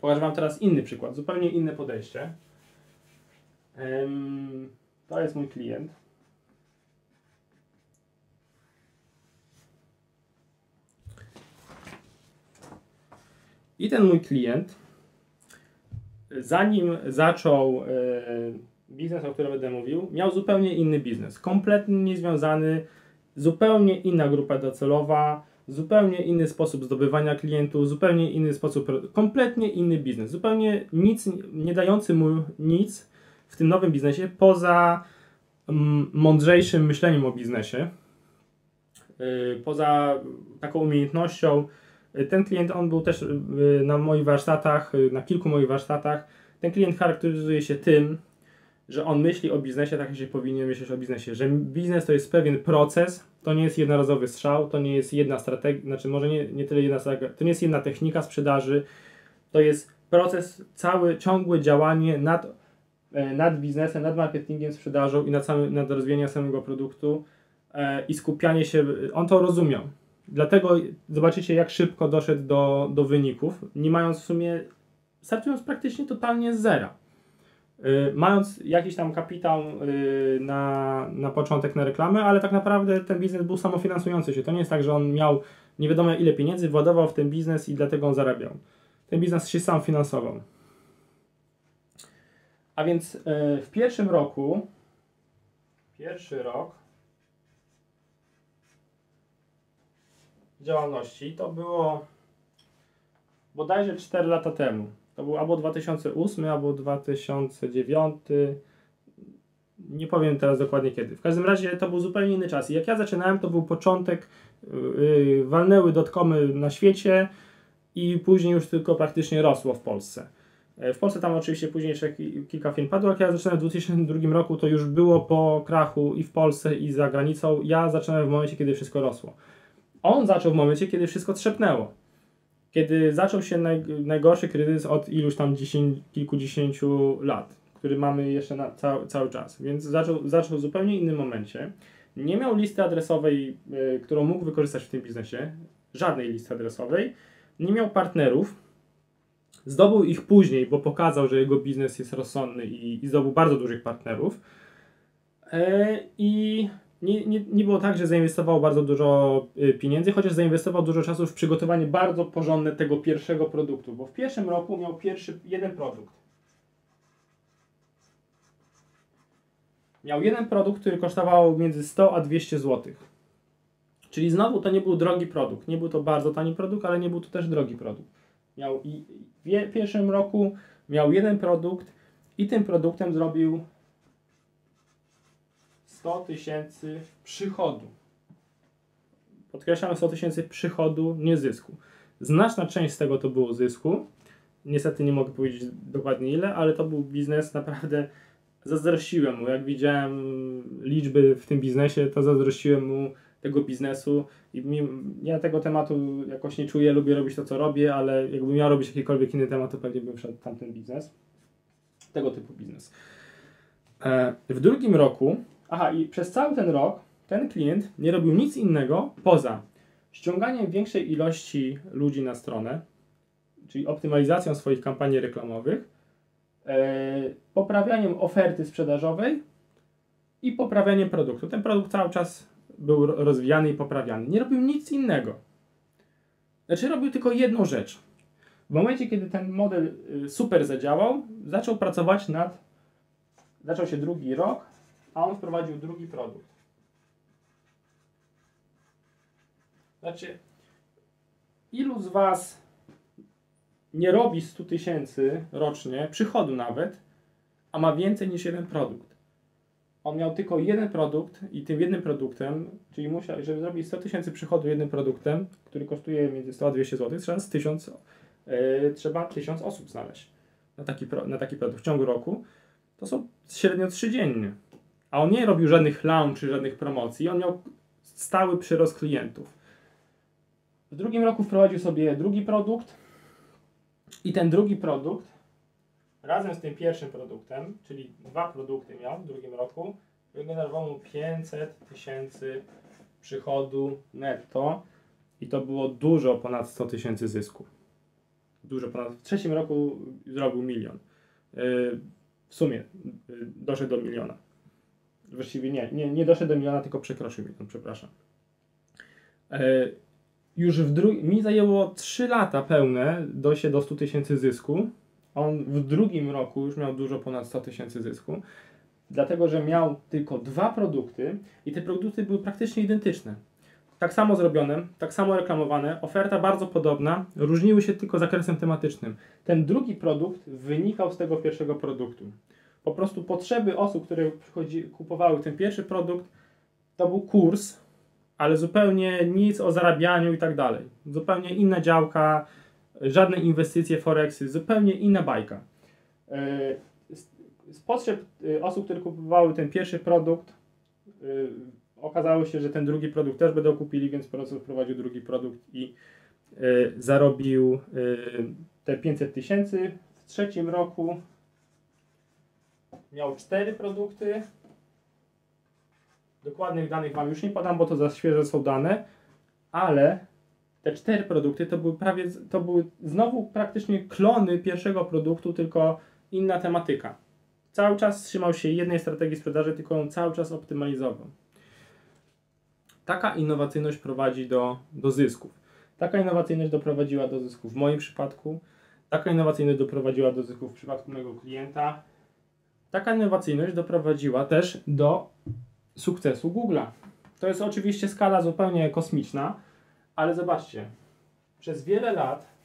Pokażę Wam teraz inny przykład, zupełnie inne podejście. To jest mój klient. I ten mój klient, zanim zaczął e, biznes, o którym będę mówił, miał zupełnie inny biznes. Kompletnie niezwiązany, zupełnie inna grupa docelowa, zupełnie inny sposób zdobywania klientów, zupełnie inny sposób, kompletnie inny biznes. Zupełnie nic, nie dający mu nic w tym nowym biznesie poza mm, mądrzejszym myśleniem o biznesie. Yy, Poza taką umiejętnością, yy, ten klient, on był też yy, na moich warsztatach, na kilku moich warsztatach. Ten klient charakteryzuje się tym, że on myśli o biznesie tak, jak się powinien myśleć o biznesie, że biznes to jest pewien proces, to nie jest jednorazowy strzał, to nie jest jedna strategia, znaczy może nie, nie tyle jedna strategia, to nie jest jedna technika sprzedaży, to jest proces, cały, ciągłe działanie nad, e, nad biznesem, nad marketingiem, sprzedażą i nad, samym, nad rozwijaniem samego produktu e, i skupianie się, on to rozumiał. Dlatego zobaczycie, jak szybko doszedł do, do wyników, nie mając w sumie, startując praktycznie totalnie z zera. Y, mając jakiś tam kapitał y, na, na początek na reklamę, ale tak naprawdę ten biznes był samofinansujący się. To nie jest tak, że on miał nie wiadomo ile pieniędzy, władował w ten biznes i dlatego on zarabiał. Ten biznes się sam finansował. A więc y, w pierwszym roku, pierwszy rok działalności to było bodajże 4 lata temu. To był albo 2008, albo 2009. Nie powiem teraz dokładnie kiedy. W każdym razie to był zupełnie inny czas. I jak ja zaczynałem, to był początek. Yy, walnęły dotkomy na świecie i później już tylko praktycznie rosło w Polsce. Yy, W Polsce tam oczywiście później jeszcze ki- kilka firm padło. Jak ja zaczynałem w 2002 roku, to już było po krachu i w Polsce, i za granicą. Ja zaczynałem w momencie, kiedy wszystko rosło. On zaczął w momencie, kiedy wszystko trzepnęło kiedy zaczął się naj, najgorszy kryzys od iluś tam dziesięć, kilkudziesięciu lat, który mamy jeszcze na ca, cały czas. Więc zaczął, zaczął w zupełnie innym momencie. Nie miał listy adresowej, y, którą mógł wykorzystać w tym biznesie, żadnej listy adresowej. Nie miał partnerów. Zdobył ich później, bo pokazał, że jego biznes jest rozsądny i, i zdobył bardzo dużych partnerów. E, I nie, nie, nie było tak, że zainwestował bardzo dużo y, pieniędzy, chociaż zainwestował dużo czasu w przygotowanie bardzo porządne tego pierwszego produktu, bo w pierwszym roku miał pierwszy jeden produkt. Miał jeden produkt, który kosztował między 100 a 200 zł. Czyli znowu to nie był drogi produkt. Nie był to bardzo tani produkt, ale nie był to też drogi produkt. Miał i w pierwszym roku miał jeden produkt i tym produktem zrobił 100 tysięcy przychodu. Podkreślam 100 tysięcy przychodu, nie zysku. Znaczna część z tego to było zysku. Niestety nie mogę powiedzieć dokładnie ile, ale to był biznes naprawdę. Zazdrościłem mu. Jak widziałem liczby w tym biznesie, to zazdrościłem mu tego biznesu. I mi, ja tego tematu jakoś nie czuję, lubię robić to, co robię, ale jakbym miał robić jakikolwiek inny temat, to pewnie bym wszedł tamten biznes. Tego typu biznes. E, w drugim roku Aha, i przez cały ten rok ten klient nie robił nic innego poza ściąganiem większej ilości ludzi na stronę, czyli optymalizacją swoich kampanii reklamowych, e, poprawianiem oferty sprzedażowej i poprawianiem produktu. Ten produkt cały czas był ro- rozwijany i poprawiany. Nie robił nic innego. Znaczy robił tylko jedną rzecz. W momencie, kiedy ten model y, super zadziałał, zaczął pracować nad. Zaczął się drugi rok, a on wprowadził drugi produkt. Znaczy, ilu z Was nie robi 100 tysięcy rocznie, przychodu nawet, a ma więcej niż jeden produkt? On miał tylko jeden produkt i tym jednym produktem, czyli musiał, żeby zrobić 100 tysięcy przychodu jednym produktem, który kosztuje między 100 a 200 zł, trzeba z 1000, yy, trzeba 1000 osób znaleźć na taki, pro, na taki produkt w ciągu roku. To są średnio 3 dziennie. A on nie robił żadnych launch czy żadnych promocji, on miał stały przyrost klientów. W drugim roku wprowadził sobie drugi produkt i ten drugi produkt razem z tym pierwszym produktem, czyli dwa produkty miał w drugim roku, wygenerował mu 500 tysięcy przychodu netto i to było dużo ponad 100 tysięcy zysku. dużo ponad, w trzecim roku zrobił milion. Yy, w sumie yy, doszedł do miliona. Właściwie nie, nie, nie doszedł do miliona, tylko przekroczył milion, przepraszam. Yy, już w drugim, mi zajęło 3 lata pełne dojście do 100 tysięcy zysku. On w drugim roku już miał dużo ponad 100 tysięcy zysku, dlatego że miał tylko dwa produkty i te produkty były praktycznie identyczne. Tak samo zrobione, tak samo reklamowane, oferta bardzo podobna, różniły się tylko zakresem tematycznym. Ten drugi produkt wynikał z tego pierwszego produktu. Po prostu potrzeby osób, które przychodzi, kupowały ten pierwszy produkt, to był kurs, ale zupełnie nic o zarabianiu i tak dalej. Zupełnie inna działka, żadne inwestycje, forexy, zupełnie inna bajka. Yy, Z, potrzeb yy, osób, które kupowały ten pierwszy produkt, yy, okazało się, że ten drugi produkt też będą kupili, więc po prostu wprowadził drugi produkt i zarobił te 500 tysięcy. W trzecim roku miał cztery produkty. Dokładnych danych Wam już nie podam, bo to za świeże są dane, ale te cztery produkty to były prawie, to były znowu praktycznie klony pierwszego produktu, tylko inna tematyka. Cały czas trzymał się jednej strategii sprzedaży, tylko ją cały czas optymalizował. Taka innowacyjność prowadzi do, do zysków. Taka innowacyjność doprowadziła do zysków w moim przypadku. Taka innowacyjność doprowadziła do zysków w przypadku mojego klienta. Taka innowacyjność doprowadziła też do sukcesu Google'a. To jest oczywiście skala zupełnie kosmiczna, ale zobaczcie, przez wiele lat